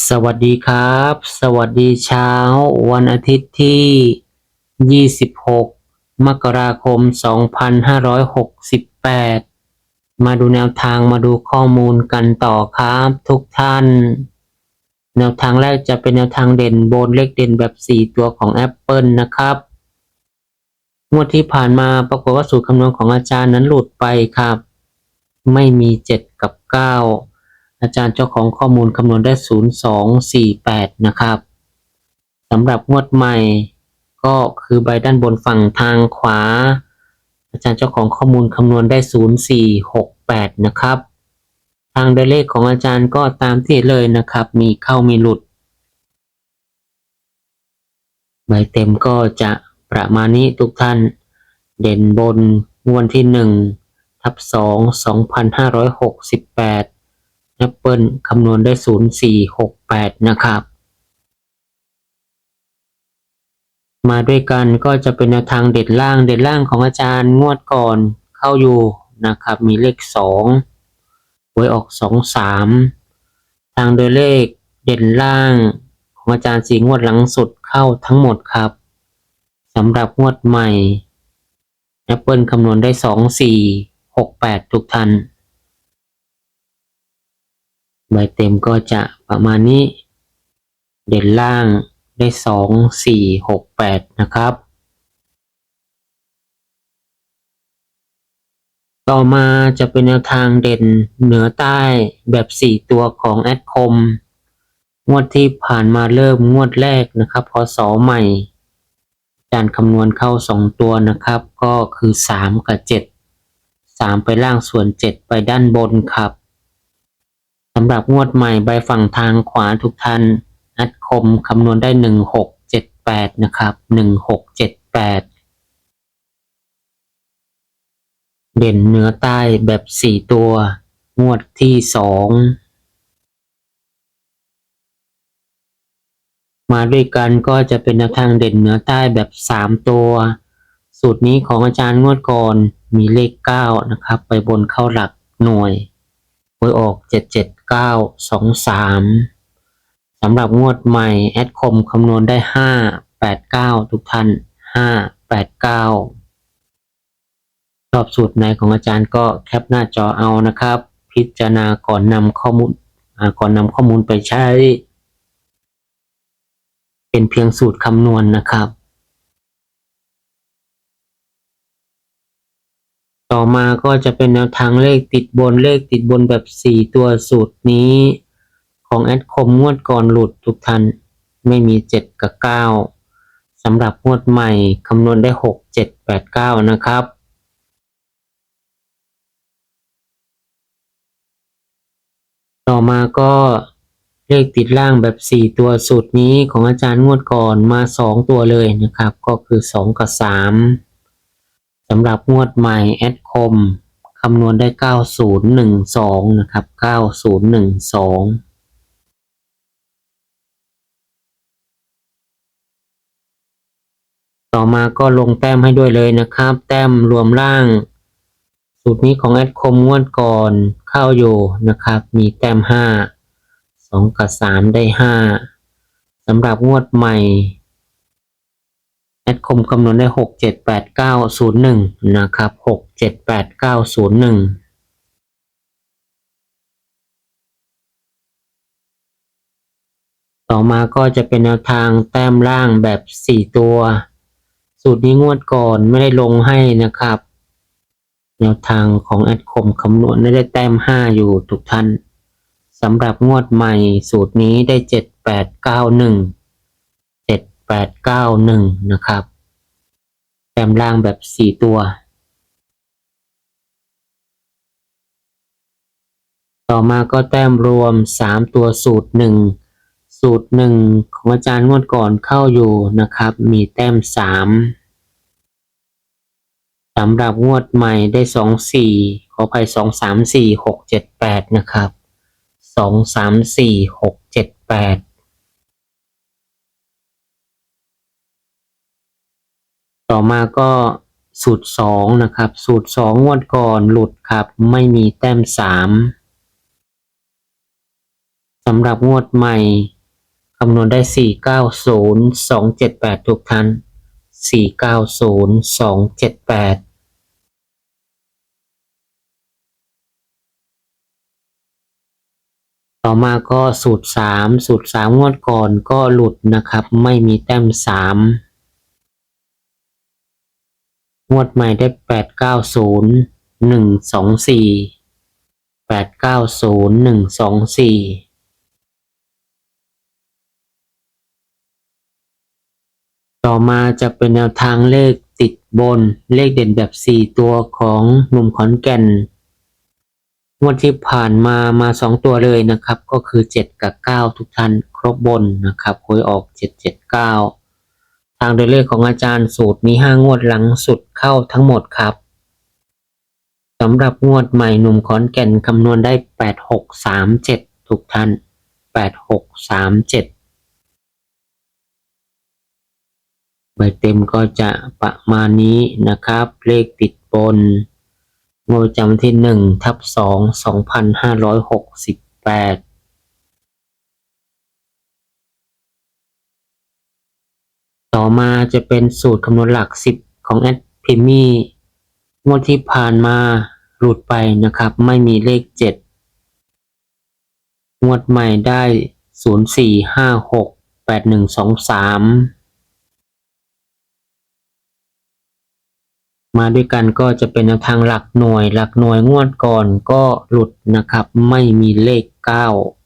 สวัสดีครับ สวัสดีเช้า วันอาทิตย์ที่ 26 มกราคม 2568 มาดูแนวทางมาดูข้อมูลกันต่อครับทุกท่าน แนวทางแรกจะเป็นแนวทางเด่นบนเลขเด่นแบบ 4 ตัวของ Apple นะครับ งวดที่ผ่านมาปรากฏว่าสูตรคำนวณของอาจารย์นั้นหลุดไปครับ ไม่มี 7 กับ 9 อาจารย์เจ้าของข้อมูลคำนวณได้ 0248 นะครับสำหรับงวดใหม่ก็คือใบด้านบนฝั่งทางขวา อาจารย์เจ้าของข้อมูลคำนวณได้ 0468 นะครับ ทางเดเลขของอาจารย์ก็ตามที่เลยนะครับ มีเข้ามีหลุด ใบเต็มก็จะประมาณนี้ทุกท่าน เด่นบนงวดที่1ทับ2 2568 แอปเปิลคำนวณได้ 0468 นะครับ มาด้วยกันก็จะเป็นแนวทางเด็ดล่างเด็ดล่างของอาจารย์งวดก่อนเข้าอยู่นะครับ มีเลข 2 หวยออก 23 ทางโดยเลขเด่นล่างของอาจารย์สีงวดหลังสุดเข้าทั้งหมดครับสำหรับงวดใหม่ Apple คำนวณได้ 2468 ทุกท่าน ใบเต็มก็จะประมาณนี้ เด่นล่างได้สองสี่หกแปดนะครับ ต่อมาจะเป็นแนวทางเด่นเหนือใต้แบบสี่ตัวของแอดคม งวดที่ผ่านมาเริ่มงวดแรกนะครับพศใหม่จานคำนวณเข้าสองตัวนะครับ ก็คือสามกับเจ็ดสามไปล่างส่วนเจ็ดไปด้านบนครับ สำหรับงวดใหม่ใบฝั่งทางขวาทุกท่าน นัดคมคำนวณได้หนึ่งหกเจ็ดแปดนะครับหนึ่งหกเจ็ดแปดเด่นเนื้อใต้แบบสี่ตัว งวดที่สองมาด้วยกันก็จะเป็นแนวทางเด่นเหนือใต้แบบสามตัว สูตรนี้ของอาจารย์งวดก่อนมีเลขเก้านะครับ ไปบนเข้าหลักหน่วย วยออกเจ็ดเจ็ดเก้าสองสามสำหรับงวดใหม่ แอดคมคำนวณได้ห้าแปดเก้าทุกท่านห้าแปดเก้าชอบสูตรไหนของอาจารย์ก็แคปหน้าจอเอานะครับ พิจารณาก่อนนำข้อมูลก่อนนำข้อมูลไปใช้ เป็นเพียงสูตรคำนวณนะครับ ต่อมาก็จะเป็นแนวทางเลขติดบนเลขติดบนแบบ 4 ตัวสูตรนี้ ของแอดคมงวดก่อนหลุดทุกท่านไม่มี 7 กับ 9สำหรับงวดใหม่คำนวณได้ 6 7 8 9 นะครับต่อมาก็เลขติดล่างแบบ 4 ตัวสูตรนี้ของอาจารย์งวดก่อนมา 2 ตัวเลยนะครับ ก็คือ 2 กับ 3 สำหรับงวดใหม่แอดคมคำนวณได้ 9012 นะครับ 9012ต่อมาก็ลงแต้มให้ด้วยเลยนะครับ แต้มรวมล่าง สูตรนี้ของแอดคมงวดก่อนเข้าอยู่นะครับ มีแต้มห้าสองกับสามได้ห้าสำหรับงวดใหม่ แอดคมคำนวณได้หกเจ็ดแปดเก้าศูนย์หนึ่งนะครับหกเจ็ดแปดเก้าศูนย์หนึ่งต่อมาก็จะเป็นแนวทางแต้มล่างแบบสี่ตัว สูตรนี้งวดก่อนไม่ได้ลงให้นะครับ แนวทางของแอดคมคำนวณได้แต้มห้าอยู่ทุกท่านสำหรับงวดใหม่สูตรนี้ได้เแปดเก้าหนึ่งนะครับ แต้มล่างแบบสี่ตัว ต่อมาก็แต้มรวม 3 ตัวสูตร 1 สูตร 1 ของอาจารย์งวดก่อนเข้าอยู่นะครับ มีแต้ม 3สำหรับงวดใหม่ได้2 4ขออภัย2 3 4 6 7 8นะครับ2 3 4 6 7 8 ต่อมาก็สูตร 2 นะครับ สูตร 2 งวดก่อนหลุดครับ ไม่มีแต้ม 3สำหรับงวดใหม่คำนวณได้ 490 278 ทุกท่าน 490 278ต่อมาก็สูตร 3 สูตร 3 งวดก่อนก็หลุดนะครับ ไม่มีแต้ม 3 งวดใหม่ได้890 124 890 124ต่อมาจะเป็นแนวทางเลขติดบนเลขเด่นแบบ 4 ตัวของหนุ่มขอนแก่นงวดที่ผ่านมามา 2 ตัวเลยนะครับ ก็คือ 7 กับ 9 ทุกท่านครบบนนะครับหวยออก 779ทางโดยเลขของอาจารย์สูตรมี5งวดหลังสุดเข้าทั้งหมดครับสำหรับงวดใหม่หนุ่มขอนแก่นคำนวณได้8637ทุกท่าน8637ใบเต็มก็จะประมาณนี้นะครับ เลขติดบนงวดจำที่หนึ่งทับสองสองพันห้าร้อยหกสิบแปด ต่อมาจะเป็นสูตรคำนวณหลัก 10 ของแอดพิมี่งวดที่ผ่านมาหลุดไปนะครับ ไม่มีเลข 7 งวดใหม่ได้ 0456 8123 มาด้วยกันก็จะเป็นทางหลักหน่วย หลักหน่วยงวดก่อนก็หลุดนะครับ ไม่มีเลข 9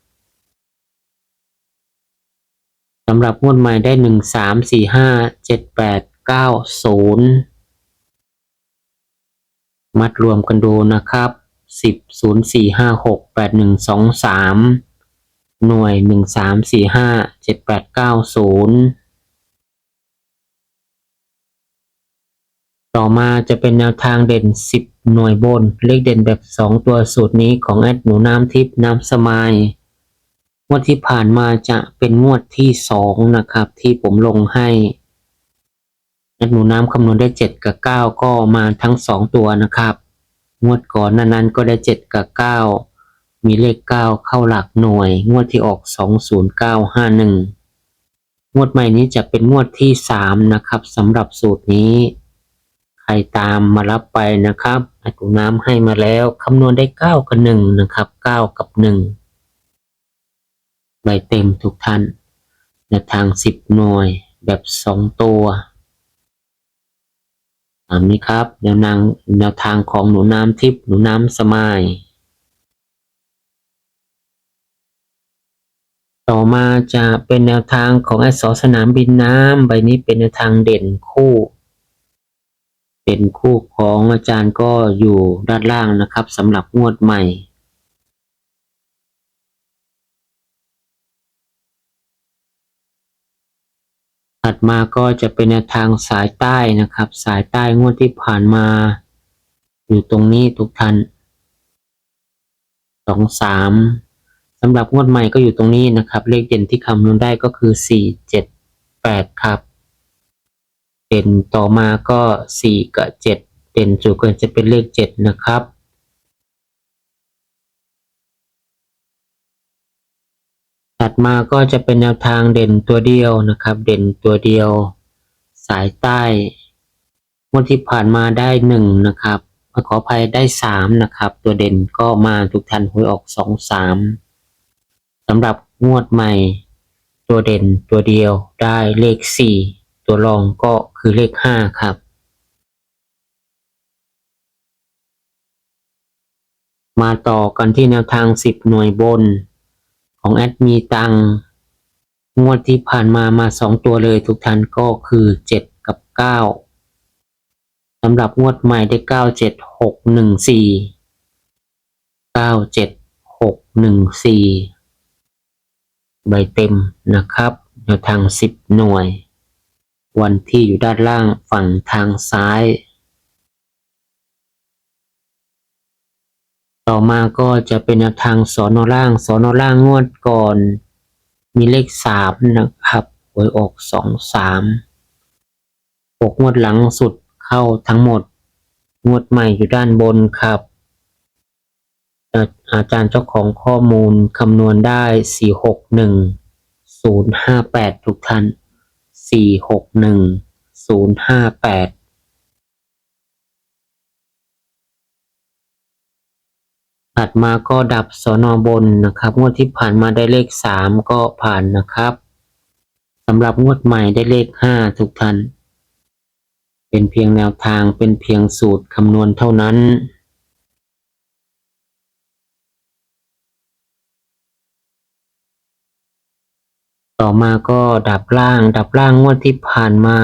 สำหรับงวดใหม่ได้หนึ่งสามสี่ห้าเจ็ดแปดเก้าศูนย์มัดรวมกันดูนะครับสิบศูนย์สี่ห้าหกแปดหนึ่งสองสามหน่วยหนึ่งสามสี่ห้าเจ็ดแปดเก้าศูนย์ต่อมาจะเป็นแนวทางเด่น 10 หน่วยบน เลขเด่นแบบ 2 ตัวสูตรนี้ของแอดหนูน้ำทิพย์น้ำสมาย งวดที่ผ่านมาจะเป็นงวดที่2นะครับ ที่ผมลงให้แอดหนูน้ำคำนวณได้7กับ9ก็มาทั้ง2ตัวนะครับ งวดก่อนนั้นๆก็ได้7กับ9มีเลข9เข้าหลักหน่วย งวดที่ออก20951งวดใหม่นี้จะเป็นงวดที่3นะครับสำหรับสูตรนี้ ใครตามมารับไปนะครับอาตุน้ำให้มาแล้วคำนวณได้9กับ1นะครับ9กับ1 ใบเต็มทุกท่านในทาง10หน่วยแบบ2ตัวตามนี้ครับแนวนางแนวทางของหนูน้ำทิพย์หนูน้ำสมายต่อมาจะเป็นแนวทางของไอสอสนามบินน้ำใบนี้เป็นแนวทางเด่นคู่ เด่นคู่ของอาจารย์ก็อยู่ด้านล่างนะครับสำหรับงวดใหม่ ถัดมาก็จะเป็นแนวทางสายใต้นะครับ สายใต้งวดที่ผ่านมา อยู่ตรงนี้ทุกท่านสองสามสำหรับงวดใหม่ก็อยู่ตรงนี้นะครับ เลขเด่นที่คำนวณได้ก็คือสี่เจ็ดแปดครับ เด่นต่อมาก็สี่กับเจ็ดเด่นสุดก็จะเป็นเลขเจ็ดนะครับ ถัดมาก็จะเป็นแนวทางเด่นตัวเดียวนะครับ เด่นตัวเดียว สายใต้งวดที่ผ่านมาได้หนึ่งนะครับขออภัยได้สามนะครับ ตัวเด่นก็มาทุกท่านหวยออกสองสามสำหรับงวดใหม่ ตัวเด่นตัวเดียวได้เลขสี่ตัวรองก็คือเลขห้าครับมาต่อกันที่แนวทาง 10 หน่วยบน ของแอดมีตังงวดที่ผ่านมามา2ตัวเลยทุกท่านก็คือ7กับ9สำหรับงวดใหม่ได้9 7 6 1 4 9 7หกหนึ่งสี่ใบเต็มนะครับแนวทางสิบหน่วย วันที่อยู่ด้านล่างฝั่งทางซ้าย ต่อมาก็จะเป็นทางสอนอล่างสอนอล่างงวดก่อน มีเลขสามนะครับหวยออกสองสามหกงวดหลังสุดเข้าทั้งหมด งวดใหม่อยู่ด้านบนครับอาจารย์เจ้าของข้อมูลคำนวณได้ 461058 ทุกท่าน 461058 ถัดมาก็ดับสอนอบนนะครับ งวดที่ผ่านมาได้เลขสามก็ผ่านนะครับสำหรับงวดใหม่ได้เลขห้าทุกท่าน เป็นเพียงแนวทางเป็นเพียงสูตรคำนวณเท่านั้นต่อมาก็ดับล่าง ดับล่างงวดที่ผ่านมา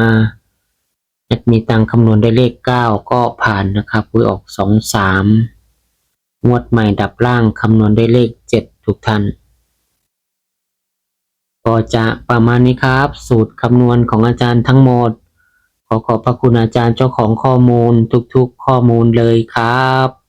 มีตังคำนวณได้เลขเก้าก็ผ่านนะครับหวยออกสอ งวดใหม่ดับล่างคำนวณได้เลขเจ็ดทุกท่านก็จะประมาณนี้ครับ สูตรคำนวณของอาจารย์ทั้งหมด ขอขอบพระคุณอาจารย์เจ้าของข้อมูลทุกๆข้อมูลเลยครับ